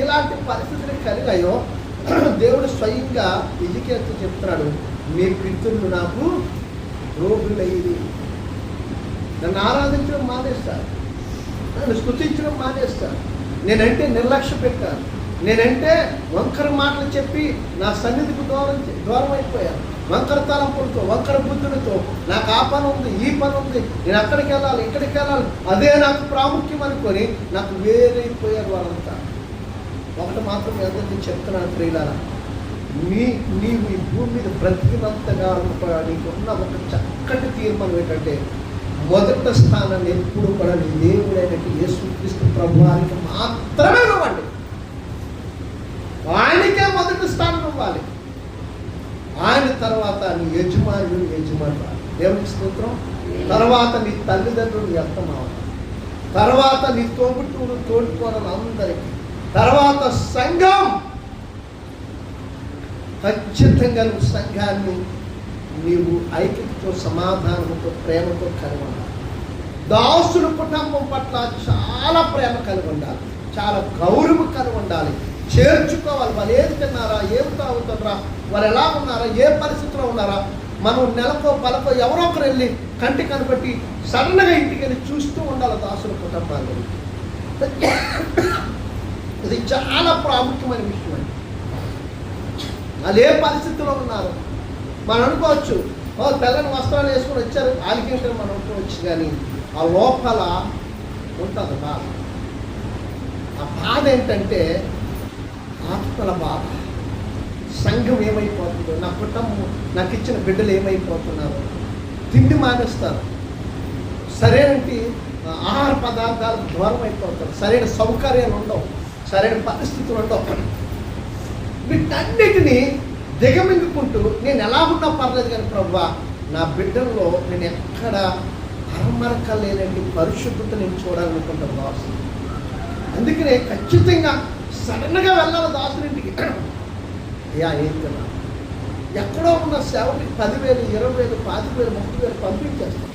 ఇలాంటి పరిస్థితులు కలిగాయో దేవుడు స్వయంగా ఇజికేస్తూ చెప్తున్నాడు మీ పితృలు నాకు రోగులయ్యి నన్ను ఆరాధించడం మానేస్తారు. నన్ను స్థుతించడం మానేస్తారు. నేనంటే నిర్లక్ష్య పెట్టాను. నేనంటే వంకర మాటలు చెప్పి నా సన్నిధికి దూరం దూరం అయిపోయాను. వంకర తలంపులతో వంకర బుద్ధులతో నాకు ఆ పని ఉంది ఈ పని ఉంది నేను అక్కడికి వెళ్ళాలి ఇక్కడికి వెళ్ళాలి అదే నాకు ప్రాముఖ్యం అనుకొని నాకు వేరైపోయారు వాళ్ళంతా. ఒకటి మాత్రం మీ అందరికీ చెప్తున్నాను ప్రియులారా. నీ నీవు ఈ భూమి మీద బ్రతికినంతగా కూడా నీకున్న ఒక చక్కటి తీర్మానం ఏంటంటే మొదట స్థానాన్ని ఎప్పుడు కూడా నీ దేవుడైనట్టు యేసుక్రీస్తు ప్రభువానికి మాత్రమే ఇవ్వండి. ఆయనకే మొదటి స్థానం ఇవ్వాలి. ఆయన తర్వాత నీ యజమానులు యజమానులు దేవునికి స్తోత్రం. తర్వాత నీ తల్లిదండ్రులు వ్యక్తమవ్వాలి తర్వాత నీ తోబుట్టుకుని తోడుకోవడం అందరికీ. తర్వాత సంఘం ఖచ్చితంగా నువ్వు సంఘాన్ని నీవు ఐక్యతతో సమాధానంతో ప్రేమతో కలిగి ఉండాలి. దాసుల కుటుంబం పట్ల చాలా ప్రేమ కలిగి ఉండాలి. చాలా గౌరవం కలిగి ఉండాలి. చేర్చుకోవాలి. వాళ్ళు ఏది తిన్నారా? ఏమి తాగుతున్నారా వారు ఎలా ఉన్నారా? ఏ పరిస్థితిలో ఉన్నారా? మనం నెలకో పలకో ఎవరో ఒకరు వెళ్ళి కంటి కనబట్టి సడన్గా ఇంటికి వెళ్ళి చూస్తూ ఉండాలి దాసుల కుటుంబాలు ఇది చాలా ప్రాముఖ్యమైన విషయం అండి. వాళ్ళు ఏ పరిస్థితిలో ఉన్నారు? మనం అనుకోవచ్చు ఓ తెల్లని వస్త్రాలు వేసుకొని వచ్చారు ఆలికేషన్ మనం అనుకోవచ్చు కానీ ఆ లోపల ఉంటుంది బాధ. ఆ బాధ ఏంటంటే ఆత్మల బాధ. సంఘం ఏమైపోతుందో నా కుటుంబం నాకు ఇచ్చిన బిడ్డలు ఏమైపోతున్నారు? తిండి మానేస్తారు. సరైనటి ఆహార పదార్థాలకు దూరం అయిపోతారు సరైన సౌకర్యాలు ఉండవు. సరైన పరిస్థితులు ఉండవు వీటన్నిటినీ దిగమింగుకుంటూ నేను ఎలా ఉన్నా పర్లేదు కానీ ప్రవ్వా నా బిడ్డల్లో నేను ఎక్కడ అరమరక లేనండి పరిశుద్ధత నేను చూడాలనుకుంటాను దాసు అందుకనే ఖచ్చితంగా సడన్గా వెళ్ళాలి దాసునింటికి అయ్యా ఏం తిన్నా ఎక్కడో ఉన్న సేవకి పదివేలు ఇరవై వేలు పాతిక వేలు ముప్పై వేలు పంపించేస్తాను.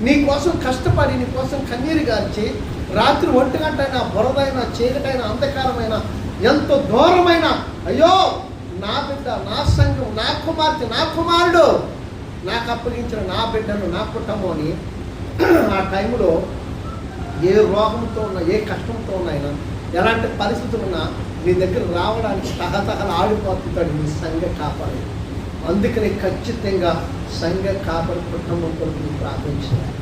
నీ కోసం కష్టపడి నీ కోసం కన్నీరు గార్చి రాత్రి ఒంటి గంట అయినా బురదైనా చీకటైన అంధకారమైన ఎంతో దూరమైన అయ్యో నా బిడ్డ నా సంఘం నా కుమార్తె నా కుమారుడు నాకు అప్పగించిన నా బిడ్డను నా కుటుంబం అని ఆ టైంలో ఏ రోగంతో ఉన్నా ఏ కష్టంతో ఉన్నాయినా ఎలాంటి పరిస్థితులు ఉన్నా నీ దగ్గర రావడానికి తహతహలు ఆడిపోతుంటాడు నీ సంఘ కాపాడు అందుకని ఖచ్చితంగా సంఘ కాపాడు కుటుంబం కొరకు ప్రార్థించాలి.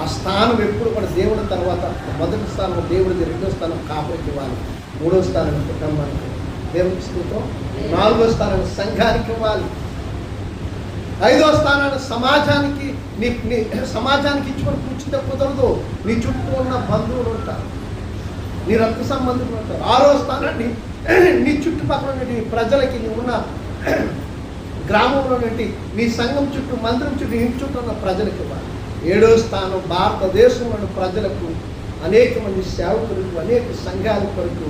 ఆ స్థానం ఎప్పుడు కూడా దేవుడి తర్వాత మొదటి స్థానం దేవుడిది రెండో స్థానం కాపరికి ఇవ్వాలి. మూడో స్థానం కుటుంబానికి దేవుడి స్థూతం నాలుగో స్థానం సంఘానికి ఇవ్వాలి. ఐదో స్థానాన్ని సమాజానికి నీ నీ సమాజానికి ఇచ్చుకొని కూర్చుంటే కుదరదు. నీ చుట్టూ ఉన్న బంధువులు ఉంటారు. నీ రక్త సంబంధులు ఉంటారు. ఆరో స్థానాన్ని నీ చుట్టుపక్కల ఉన్న నీ ప్రజలకి నీ ఉన్న గ్రామంలో నుండి నీ సంఘం చుట్టూ మందిరం చుట్టూ ఇంటి చుట్టూ ఉన్న ప్రజలకు ఇవ్వాలి. ఏడో స్థానం భారతదేశంలోని ప్రజలకు అనేక మంది సేవకులకు అనేక సంఘాల కొరకు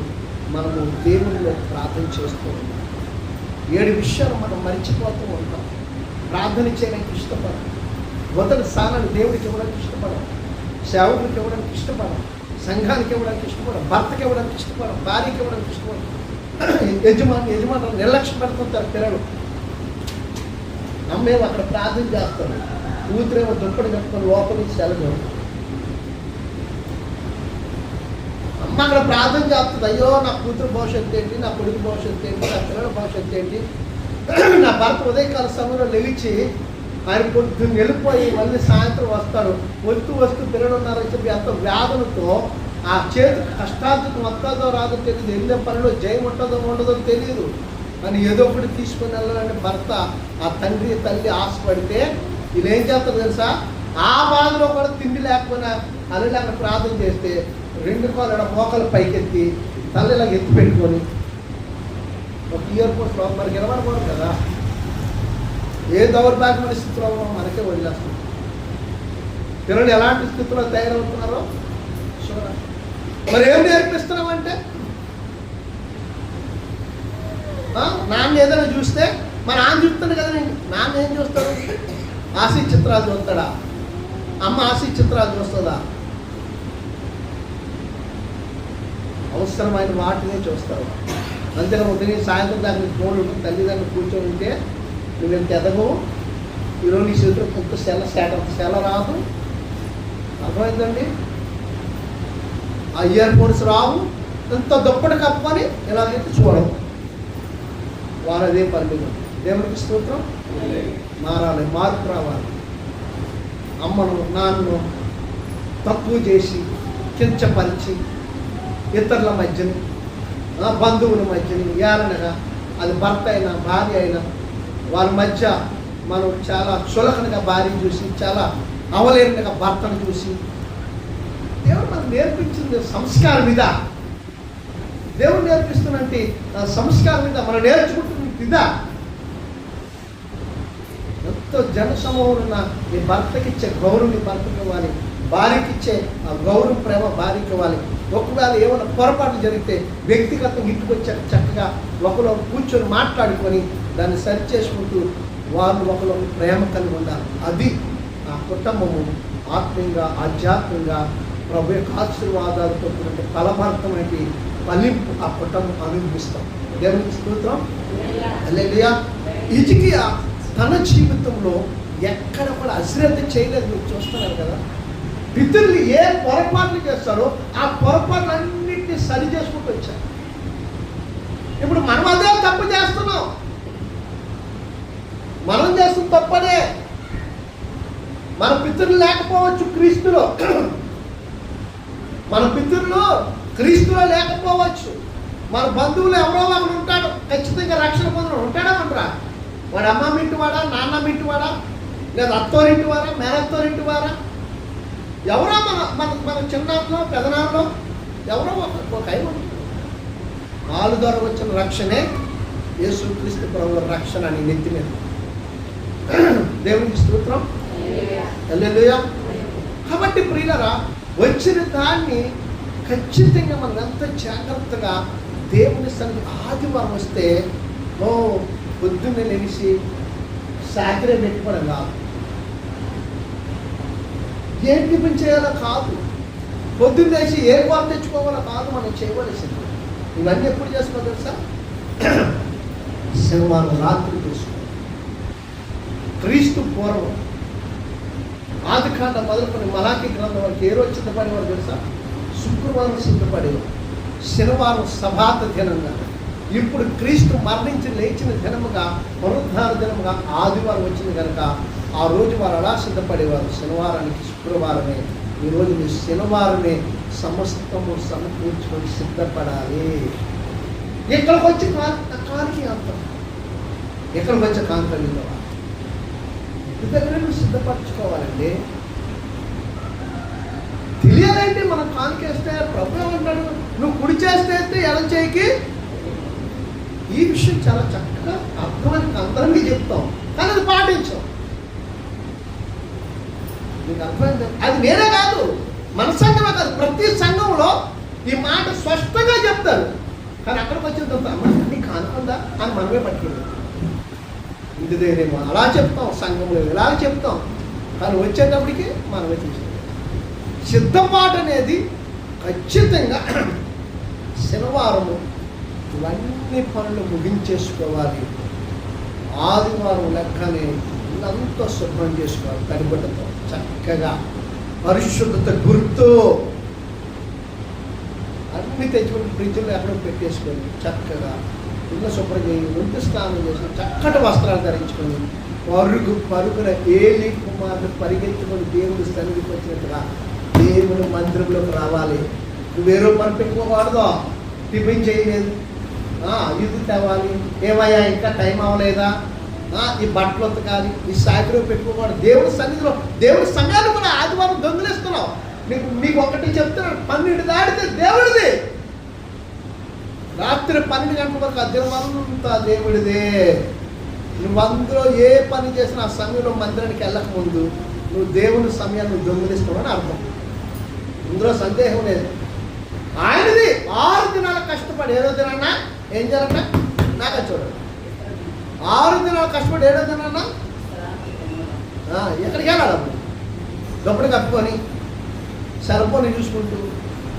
మనము దేవునిలో ప్రార్థన చేస్తూ ఉన్నాం. ఏడు విషయాలు మనం మర్చిపోతూ ఉంటాం. ప్రార్థన చేయడానికి ఇష్టపడం మొదటి స్థానాన్ని దేవుడికి ఇవ్వడానికి ఇష్టపడం సేవకులకు ఇవ్వడానికి ఇష్టపడం సంఘానికి ఇవ్వడానికి ఇష్టపడం భర్తకి ఇవ్వడానికి ఇష్టపడం భార్యకి ఇవ్వడానికి ఇష్టపడం యజమాని యజమానులు నిర్లక్ష్యం పెడుతుంటారు పిల్లలు. అమ్మేమో అక్కడ ప్రార్థన చేస్తారు. కూతురేమో దుప్పటి కట్టుకొని లోపలి సెలవు. అమ్మ అక్కడ ప్రార్థన చేస్తుంది అయ్యో నా కూతురు భవిష్యత్తు ఏంటి? నా కొడుకు భవిష్యత్తు ఏంటి? నా పిల్లల భవిష్యత్తు ఏంటి? నా భర్త ఉదయకాల సమయంలో లేచి ఆయన పొద్దున్న వెళ్ళిపోయి మళ్ళీ సాయంత్రం వస్తాడు. వస్తూ వస్తూ పిల్లలు ఉన్నారని చెప్పి ఎంత వ్యాధులతో ఆ చేతి కష్టార్థం వస్తుందో రాదో తెలియదు వెళ్ళే పనిలో జయం ఉంటుందో ఉండదో తెలియదు అని ఏదో ఒకటి తీసుకుని వెళ్ళాలని భర్త ఆ తండ్రి తల్లి ఆశపడితే వీళ్ళు ఏం చేస్తారు తెలుసా? ఆ బాధలో కూడా తిండి లేకపోయినా అల్లిలాగా ప్రార్థన చేస్తే రెండు కాళ్ళ మోకలు పైకెత్తి తల్లిలా ఎత్తి పెట్టుకొని ఒక ఇయర్ పోస్ట్ మనకి నిలబడకూడదు కదా. ఏ దౌర్భాగ్యమైన స్థితిలో మనకే వదిలేస్తుంది పిల్లలు ఎలాంటి స్థితిలో తయారవుతున్నారో మరి ఏం నేర్పిస్తున్నామంటే? ఆ, నాన్న ఏదైనా చూస్తే మా నాన్న చూస్తాడు కదండి. నాన్న ఏం చూస్తాడు? ఆశీ చిత్రాలు చూస్తాడా అమ్మ ఆశీ చిత్రాలు చూస్తుందా అవసరమైన వాటినే చూస్తారు అంతేనా ఉదయం సాయంత్రం దానికి నీ ఫోన్ తల్లిదండ్రులు కూర్చొని ఉంటే నువ్వు ఎంత ఎదగవు. ఈరోజు నీ చేతిలో కొంత సెల శాతం సెల రాదు. అర్థమైందండి? ఆ ఇయర్ ఫోన్స్ రావు. ఎంత దుప్పటి కప్పుకొని ఇలాగైతే చూడవు. వారదే అదే పరిమితం. దేవునికి స్తోత్రం. మారాలి మార్పు రావాలి అమ్మను నాన్నను తక్కువ చేసి కించపరిచి ఇతరుల మధ్యని బంధువుల మధ్యని ఏలనగా అది భర్త అయినా భార్య అయినా వారి మధ్య మనం చాలా చులకనగా భార్య చూసి చాలా అవలేనిగా భర్తను చూసి దేవుడు మనకు నేర్పించింది సంస్కారం మీద దేవుడు నేర్పిస్తున్నట్టు సంస్కారం మీద మనం నేర్చుకుంటున్న ఇదా? ఎంతో జన సమూహం ఉన్న నీ భర్తకి ఇచ్చే గౌరవం నీ భర్తకి ఇవ్వాలి. భార్యకి ఇచ్చే ఆ గౌరవం ప్రేమ భార్యకి ఇవ్వాలి. ఒకవేళ ఏమైనా పొరపాటు జరిగితే వ్యక్తిగతంగా ఇంటికి వచ్చాక చక్కగా ఒకరు కూర్చొని మాట్లాడుకొని దాన్ని సరి చేసుకుంటూ వాళ్ళు ఒకరు ప్రేమ కలిగి ఉండాలి. అది ఆ కుటుంబము ఆత్మీయంగా ఆధ్యాత్మికంగా ప్రభు యొక్క ఆశీర్వాదాలతో కూడిన ఫలభరితమైన ఫలింపు ఆ కుటుంబం అనుభవిస్తాం. దేవునికి స్తోత్రం. హల్లెలూయా. ఇజికియా తన జీవితంలో ఎక్కడ కూడా అశ్రద్ధ చేయలేదు. మీరు చూస్తున్నారు కదా. పితరులు ఏ పొరపాట్లు చేస్తారో ఆ పొరపాట్లన్నింటినీ సరి చేసుకుంటూ వచ్చారు. ఇప్పుడు మనం అదే తప్పు చేస్తున్నాం. మనం చేస్తున్న తప్పనే. మన పితరులు లేకపోవచ్చు క్రీస్తులో. మన పితరులు క్రీస్తులో లేకపోవచ్చు. మన బంధువులు ఎవరో ఒకరు ఉంటాడు ఖచ్చితంగా రక్షణ పొందడం ఉంటాడా మనరా వాడు అమ్మ మింటివాడా నాన్న మింటివాడా లేదా అత్తోరింటి వారా మేనత్తోరింటి వారా ఎవరో మన మన మన చిన్నాన్నలో పెదనాన్నలో ఎవరో ఒక ఒక ఆయన ద్వారా వచ్చిన రక్షణే. యేసుక్రీస్తు ప్రభు రక్షణ అని నెత్తి మీద. దేవునికి స్తోత్రం. హల్లెలూయా. కాబట్టి ప్రియులరా వచ్చిన దాన్ని ఖచ్చితంగా మనం ఎంత జాగ్రత్తగా దేవుని సన్నిధి ఆదివారం వస్తే ఓ పొద్దున్నే లేచి సాకరే పెట్టుకోవడం కాదు. ఏం టిఫిన్ చేయాలో కాదు. పొద్దున్న లేచి ఏ కూర తెచ్చుకోవాలో కాదు మనం చేయవలసింది. ఇవన్నీ ఎప్పుడు చేసుకో తెలుసా? శనివారం రాత్రి చేసుకో క్రీస్తు పూర్వం ఆది కాండ మొదలుకొని మలాకి గ్రంథం వరకు ఏ రోజు సిద్ధపడేవారు తెలుసా? శుక్రవారం సిద్ధపడేవారు. శనివారం సభాత దినంగా. ఇప్పుడు క్రీస్తు మరణించి లేచిన దినముగా పునరుద్ధార దినముగా ఆదివారం వచ్చింది కనుక ఆ రోజు వారు అలా సిద్ధపడేవారు? శనివారానికి శుక్రవారమే. ఈరోజు మీ శనివారమే సమస్తము సమకూర్చుకొని సిద్ధపడాలి. ఇక్కడికి వచ్చి కా- కానికి అంతం ఇక్కడికి వచ్చి కాంతలు దగ్గర నువ్వు సిద్ధపరచుకోవాలండి. తెలియాలంటే మనం కానికేస్తే ప్రభు ఏమంటాడు నువ్వు కుడి చేస్తే ఎత్తే ఎడం చేయికి ఈ విషయం చాలా చక్కగా అర్థమని అందరికీ చెప్తాం. కానీ అది పాటించాం. మీకు అర్థమైంది? అది నేనే కాదు. మన సంఘమే కాదు ప్రతి సంఘంలో ఈ మాట స్పష్టంగా చెప్తారు. కానీ అక్కడికి వచ్చిన తర్వాత అమ్మ కానుకుందా అని మనమే పట్టుకుంటాం. ఇంటి దగ్గరేమో అలా చెప్తాం. సంఘంలో ఇలా చెప్తాం. కానీ వచ్చేటప్పటికి మనమే తీసుకుంటాం సిద్ధపాటు అనేది ఖచ్చితంగా శనివారము ఇవన్నీ పనులు ముగించేసుకోవాలి. ఆదివారం లెక్కనే ఇల్లంతా శుభ్రం చేసుకోవాలి. కనిబట్టతో చక్కగా పరిశుద్ధత గుర్తు. అన్ని తెచ్చుకుని ఫ్రిడ్జ్లో ఎక్కడో పెట్టేసుకొని చక్కగా ఇల్లు శుభ్రం చేయి ఒంటి స్నానం చేసి చక్కటి వస్త్రాలు ధరించుకొని పరుగు పరుగున ఏలి కుమారుడు పరిగెత్తుకొని దేవుడి సన్నిధికి వచ్చినట్టుగా దేవుని మందిరంలోకి రావాలి. నువ్వేరో పని పెట్టుకోకూడదు. టిఫిన్ చేయలేదు. ఇది తేవాలి. ఏమయ్యా ఇంకా టైం అవ్వలేదా ఆ, ఈ బట్టలు ఉతకాలి ఈ సాగిలో పెట్టుకోకూడదు. దేవుడి సన్నిధిలో దేవుడి సంఘాలు కూడా ఆదివారం దొంగిలిస్తున్నావు నీకు మీకు ఒకటి చెప్తున్నాను పన్నెండు దాటితే దేవుడిది. రాత్రి పన్నెండు గంటల వరకు అద్దెమంతా దేవుడిదే. నువ్వు అందులో ఏ పని చేసినా ఆ సమయంలో మందిరానికి వెళ్ళకముందు నువ్వు దేవుని సమయాన్ని నువ్వు దొంగిలిస్తున్నావు అర్థం. ఇందులో సందేహం లేదు. ఆయనది ఆరు దినాలు కష్టపడి ఏదో దినన్నా ఏం చేయాలన్నా నాగా చూడండి. ఆరు దినాలు కష్టపడి ఏడో దినాన్న ఆ, ఎక్కడికి వెళ్ళాలి దుప్పటి కప్పుకొని సెల్ ఫోన్ చూసుకుంటూ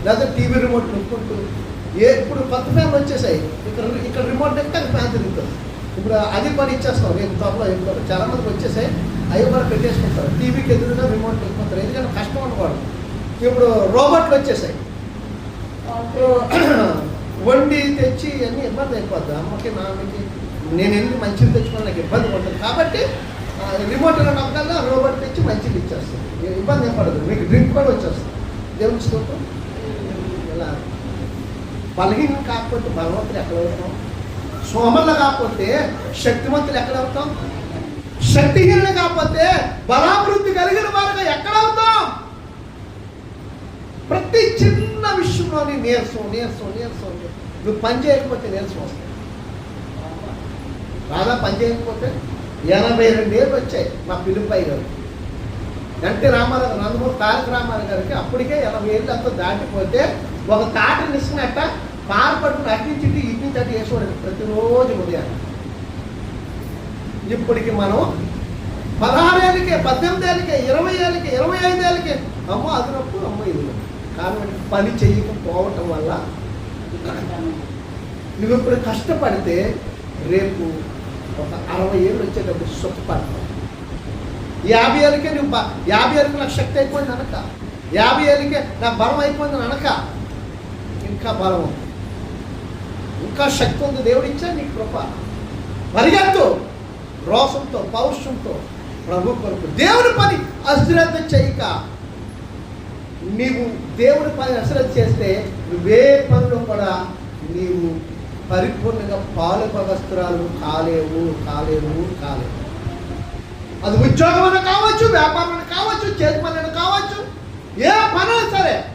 లేదా టీవీ రిమోట్ నొక్కుంటూ ఏ ఇప్పుడు కొత్త ఫ్యాన్లు వచ్చేసాయి. ఇక్కడ ఇక్కడ రిమోట్ నెక్కి అది ఫ్యాన్ తిరుగుతుంది. ఇప్పుడు అది పని ఇచ్చేస్తాం. రేపు త్వరలో ఎక్కువ చాలా మందికి వచ్చేసాయి అవి కూడా పెట్టేసుకుంటారు. టీవీకి ఎదురుగా రిమోట్ వెళ్ళిపోతారు ఎందుకంటే కష్టం అనుకోవడం ఇప్పుడు రోబోట్లు వచ్చేసాయి. వండి తెచ్చి అన్నీ ఇబ్బంది అయిపోద్ది. అమ్మకి నాన్నకి నేను ఎన్ని మంచిది తెచ్చుకోవడం నాకు ఇబ్బంది పడుతుంది. కాబట్టి ఆ, రిమోట్ నమ్మకల్లా రోబోట్ తెచ్చి మంచిది ఇచ్చేస్తుంది. ఇబ్బంది ఏం పడదు. మీకు డ్రింక్ కూడా వచ్చేస్తుంది. దేవుని స్తోత్రం. ఇలా బలహీనం కాకపోతే బలవంతులు ఎక్కడ అవుతాం సోమరులు కాకపోతే శక్తివంతులు ఎక్కడ అవుతాం శక్తిహీనులు కాకపోతే బలాభివృద్ధి కలిగిన వారుగా ఎక్కడ అవుతాం ప్రతి చిన్న విషయంలోని నీరసం నీరసం నీరసం. నీరసం. నువ్వు పని చేయకపోతే నీరసం వస్తుంది. రాదా పని చేయకపోతే ఎనభై రెండు ఏళ్ళు వచ్చాయి మా పిలుపై గారు. ఎన్టీ రామారావు నందమూరి తారక రామారావు గారికి అప్పటికే ఎనభై ఏళ్ళు అంతా దాటిపోతే ఒక తాట ఇచ్చినట్ట పాలు పట్టుకుని అటు నుంచి ఇటు ఇటు ప్రతిరోజు ఉదయాన్ని ఇప్పటికి మనం పదహారు ఏళ్ళకే పద్దెనిమిది ఏళ్ళకే ఇరవై ఏళ్ళకే ఇరవై ఐదు ఏళ్ళకే అమ్మ అదనప్పుడు అమ్మ ఇది నొప్పి. కారణం పని చేయకపోవటం వల్ల నువ్వు ఇప్పుడు కష్టపడితే రేపు ఒక అరవై ఏళ్ళు వచ్చేటప్పుడు సుఖపడతావు. యాభై ఏళ్ళకే నువ్వు యాభై ఏళ్ళకి నాకు శక్తి అయిపోయింది అనక. యాభై ఏళ్ళకే నా బలం అయిపోయింది అనక ఇంకా బలం ఉంది. ఇంకా శక్తి ఉంది. దేవుడు ఇచ్చా నీకు కృప. పరిగెత్తు రోషంతో పౌరుషంతో ప్రభు కొరకు దేవుని పని అశ్రద్ధ చేయక నీవు దేవుని పని అసలు చేస్తే నువ్వే పనులు కూడా నీవు పరిపూర్ణంగా పాలు వస్త్రాలు కాలేవు కాలేవు కాలేవు. అది ఉద్యోగం కావచ్చు వ్యాపారం కావచ్చు చేతి పనులు కావచ్చు ఏ పని సరే